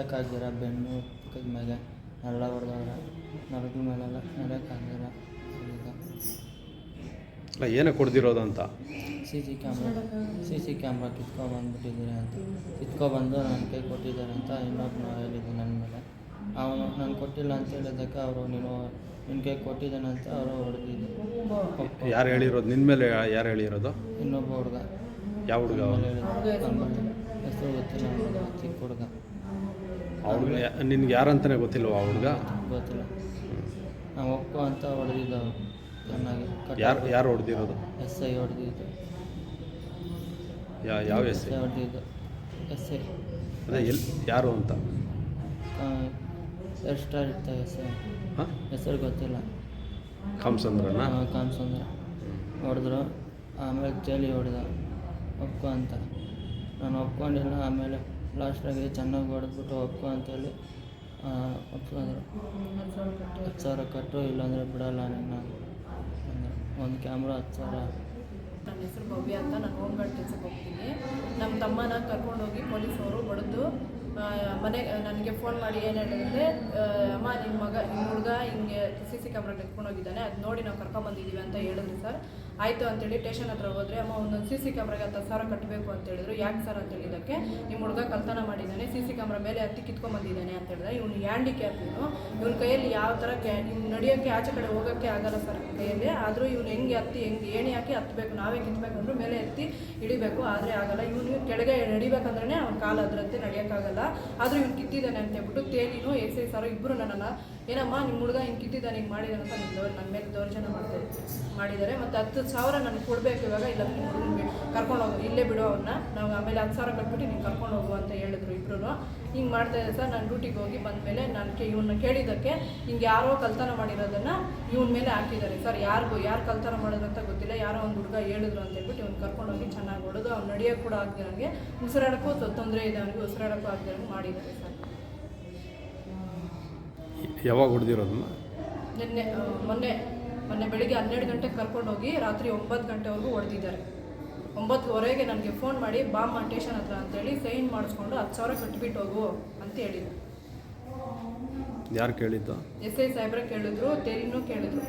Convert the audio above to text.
ಎತ್ತಕ್ಕಾಗ್ದಿರ ಬೆನ್ನು ಪಕ್ಕದ ಮೇಲೆ ಎಲ್ಲ ಹೊಡೆದವ್ರೆ ನರದ ಮೇಲೆಲ್ಲ ನಡೆಯೋಕ್ಕಾಗ್ದಿರ ಏನೇ ಅಲ್ಲ ಏನಕ್ಕೆ ಕೊಡ್ದಿರೋದು ಅಂತ? C C camera C C camera ಕಿತ್ಕೊಬಂದ್ಬಿಟ್ಟಿದ್ದೀರಿ ಅಂತ. ಕಿತ್ಕೊಬಂದು ನನ್ನ ಕೈ ಕೊಟ್ಟಿದ್ದಾರೆ ಅಂತ ಇನ್ನೊಬ್ಬನು ಹೇಳಿದ್ದು ನನ್ನ ಮೇಲೆ. ಅವನು ನಾನು ಕೊಟ್ಟಿಲ್ಲ ಅಂತ ಹೇಳಿದ್ದಕ್ಕೆ ಅವರು ನೀನು ನಿನ್ನ ಕೈ ಕೊಟ್ಟಿದ್ದಾನೆ ಅಂತ ಅವರು ಹೊಡೆದಿದ್ದು ಯಾರು ಹೇಳಿರೋದು? ನಿನ್ನ ಮೇಲೆ ಯಾರು ಹೇಳಿರೋದು? ಇನ್ನೊಬ್ಬ ಹುಡುಗ. ಯಾವ ಹುಡುಗ ಹೆಸರು ಗೊತ್ತಿಲ್ಲ ಚಿಕ್ಕ ಹುಡುಗ ಹುಡುಗ ನಿನ್ಗೆ ಯಾರಂತಾನೆ ಗೊತ್ತಿಲ್ವ ಆ ಹುಡುಗ? ಗೊತ್ತಿಲ್ಲ. ನಾವು ಒಪ್ಪು ಅಂತ ಹೊಡೆದಿದ್ದವು ಚೆನ್ನಾಗಿ ಯಾರು ಯಾರು ಹೊಡೆದಿರೋದು? ಎಸ್ ಐ ಹೊಡೆದಿದ್ದು. ಯಾ ಯಾವ ಎಸ್ ಐ? ಹೊಡೆದಿದ್ದು. S I. ಅದೇ ಎಲ್ಲಿ ಯಾರು ಅಂತ? ಹೇರ್ ಸ್ಟೈಲ್ ಇರ್ತಾ ಎಸ್ ಐ. ಹಾಂ? ಹೆಸರು ಗೊತ್ತಿಲ್ಲ. ಕಂಸಂದ್ರನ ಕಾನ್ಸಂದ್ರೆ ಹೊಡೆದ್ರು. ಆಮೇಲೆ ಚಳಿ ಹೊಡೆದ. ಒಪ್ಕೊ ಅಂತ. ನಾನು ಒಪ್ಕೊಂಡಿಲ್ಲ ಆಮೇಲೆ ಲಾಸ್ಟಾಗಿ ಚೆನ್ನಾಗಿ ಹೊಡೆದ್ಬಿಟ್ಟು ಒಪ್ಕೊ ಅಂತೇಳಿ ಒಪ್ಕೊಂಡ್ರು ಹತ್ತು ಸಾವಿರ ಕಟ್ಟು ಇಲ್ಲಾಂದರೆ ಬಿಡೋಲ್ಲ ನಿನ್ನ ಅಂದ್ರು ಒಂದು ಕ್ಯಾಮ್ರಾ ಹತ್ತು ಸಾವಿರ. ನನ್ನ ಹೆಸರು ಭವ್ಯ ಅಂತ ನಾನು ಹೋಮ್ ಗಾರ್ಡ್ ಕೆಲಸಕ್ಕೆ ಹೋಗ್ತೀನಿ. ನಮ್ಮ ತಮ್ಮನ ಕರ್ಕೊಂಡೋಗಿ ಪೊಲೀಸವರು ಹೊಡೆದು ಮನೆ ನನಗೆ ಫೋನ್ ಮಾಡಿ ಏನು ಹೇಳಿದ್ರೆ ಅಮ್ಮ ನಿಮ್ಮ ಮಗ ನಿಮ್ಮ ಹುಡುಗ ಹಿಂಗೆ ಸಿ ಸಿ ಕ್ಯಾಮ್ರಾಗೆ ಹೋಗಿದ್ದಾನೆ, ಅದು ನೋಡಿ ನಾವು ಕರ್ಕೊಂಬಂದಿದ್ದೀವಿ ಅಂತ ಹೇಳಿದ್ರು ಸರ್. ಆಯಿತು ಅಂತೇಳಿ ಟೇಷನ್ ಹತ್ರ ಹೋದರೆ, ಅಮ್ಮ, ಒಂದೊಂದು ಸಿ ಸಿ ಕ್ಯಾಮ್ರಾಗೆ ಹತ್ತು ಸಾವಿರ ಕಟ್ಟಬೇಕು ಅಂತ ಹೇಳಿದ್ರು. ಯಾಕೆ ಸರ್ ಅಂತ ಹೇಳಿದ್ದಕ್ಕೆ ನಿಮ್ಮ ಹುಡುಗ ಕಲ್ತನ ಮಾಡಿದ್ದಾನೆ ಸಿ ಸಿ ಕ್ಯಾಮ್ರಾ ಮೇಲೆ ಹತ್ತಿ ಕಿತ್ಕೊಂಬಂದಿದ್ದಾನೆ ಅಂತ ಹೇಳಿದ್ರೆ, ಇವನು ಹ್ಯಾಂಡಿಕ್ಯಾಪ್ ಇವನು. ಇವನ ಕೈಯಲ್ಲಿ ಯಾವ ಥರ ಕ್ಯಾ ನಡೆಯೋಕ್ಕೆ ಆಚೆ ಕಡೆ ಹೋಗೋಕ್ಕೆ ಆಗಲ್ಲ ಸರ್ ಕೈಯಲ್ಲಿ. ಆದರೂ ಇವನು ಹೆಂಗೆ ಹತ್ತಿ, ಹೆಂಗೆ ಏಣಿ ಹಾಕಿ ಹತ್ತಬೇಕು ನಾವೇ ಕಿತ್ಬೇಕಂದ್ರೂ ಮೇಲೆ ಎತ್ತಿ ಹಿಡಿಬೇಕು, ಆದರೆ ಆಗಲ್ಲ. ಇವನು ಕೆಳಗೆ ನಡಿಬೇಕಂದ್ರೆ ಅವ್ನ ಕಾಲು ಅದರಂತೆ ನಡೆಯೋಕ್ಕಾಗಲ್ಲ. ಆದರೂ ಇವನು ಕಿತ್ತಿದ್ದಾನೆ ಅಂತ ಹೇಳ್ಬಿಟ್ಟು ತೇಲಿನೂ ಎಸ್ ಐ ಸರ್ ಇಬ್ಬರು ನನ್ನನ್ನು, ಏನಮ್ಮ ನಿಮ್ಮ ಹುಡುಗ ಹಿಂಗೆ ಕಿತ್ತಿದ್ದಾನೆ, ಹಿಂಗೆ ಮಾಡಿದಾನೆ ಅಂತ ನಿಮ್ಮ ದೌರ್ ನನ್ನ ಮೇಲೆ ದೌರ್ಜನ್ಯ ಮಾಡ್ತಾರೆ ಮಾಡಿದ್ದಾರೆ. ಮತ್ತು ಹತ್ತು ಸಾವಿರ ನನಗೆ ಕೊಡಬೇಕು ಇವಾಗ. ಇಲ್ಲ ನಿಮ್ಮ ಕರ್ಕೊಂಡು ಹೋಗು, ಇಲ್ಲೇ ಬಿಡು ಅವ್ರನ್ನ ನಾವು ಆಮೇಲೆ ಹತ್ತು ಸಾವಿರ ಕಟ್ಬಿಟ್ಟು ನೀನು ಕರ್ಕೊಂಡು ಹೋಗು ಅಂತ ಹೇಳಿದ್ರು ಇಬ್ಬರು ಹಿಂಗೆ ಮಾಡ್ತಾ ಇದ್ದೆ ಸರ್ ನಾನು ಡ್ಯೂಟಿಗೆ ಹೋಗಿ ಬಂದಮೇಲೆ ನಾನು ಕೇ ಇವನ್ನ ಕೇಳಿದ್ದಕ್ಕೆ ಹಿಂಗೆ ಯಾರೋ ಕಲ್ತನ ಮಾಡಿರೋದನ್ನು ಇವನ ಮೇಲೆ ಹಾಕಿದ್ದಾರೆ ಸರ್. ಯಾರಿಗೂ ಯಾರು ಕಲ್ತನ ಮಾಡೋದಂತ ಅಂತ ಗೊತ್ತಿಲ್ಲ. ಯಾರೋ ಒಂದು ಹುಡುಗ ಹೇಳಿದ್ರು ಅಂತ ಹೇಳ್ಬಿಟ್ಟು ಇವ್ನು ಕರ್ಕೊಂಡೋಗಿ ಚೆನ್ನಾಗಿ ಹೊಡೆದು ಅವ್ನು ನಡೆಯೋಕ್ಕೆ ಕೂಡ ಆಗ್ದಿರಂಗೆ ಉಸಿರಾಡೋಕ್ಕೂ ತೊಂದರೆ ಇದೆ ಅವನಿಗೆ ಉಸಿರಾಡೋಕ್ಕೂ ಆಗ್ದಿರಂಗೆ ಮಾಡಿದ್ದಾರೆ ಸರ್. ಯಾವಾಗ ಹೊಡೆದಿರೋದನ್ನ? ನಿನ್ನೆ ಮೊನ್ನೆ ಮೊನ್ನೆ ಬೆಳಿಗ್ಗೆ ಹನ್ನೆರಡು ಗಂಟೆಗೆ ಕರ್ಕೊಂಡೋಗಿ ರಾತ್ರಿ ಒಂಬತ್ತು ಗಂಟೆವರೆಗೂ ಹೊಡೆದಿದ್ದಾರೆ. ಒಂಬತ್ತುವರೆಗೆ ನನಗೆ ಫೋನ್ ಮಾಡಿ ಬಾಂಬ್ ಸ್ಟೇಷನ್ ಹತ್ರ ಅಂತೇಳಿ ಸೈನ್ ಮಾಡಿಸ್ಕೊಂಡು ಹತ್ತು ಸಾವಿರ ಕಟ್ಬಿಟ್ಟು ಹೋಗು ಅಂತ ಹೇಳಿದ್ರು. ಯಾರು ಕೇಳಿದ್ದು? ಎಸ್ ಐ ಸಾಹೇಬ್ರೆ ಕೇಳಿದ್ರು ತೆರಿನೂ ಕೇಳಿದ್ರು.